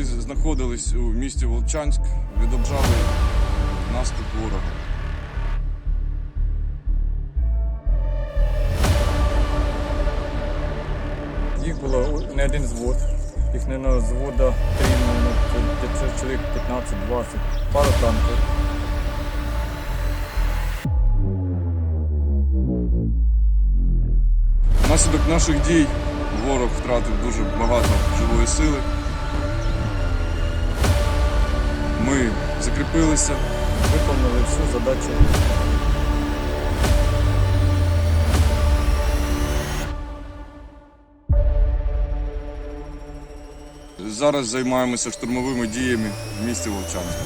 знаходились у місті Волчанськ, відобжали наступ ворога. Їх було не один звод. Їх не на звода три, це чоловік 15-20, пара танків. Внаслідок наших дій ворог втратив дуже багато живої сили. Закріпилися, Виконали всю задачу. зараз займаємося штурмовими діями в місті Вовчанськ.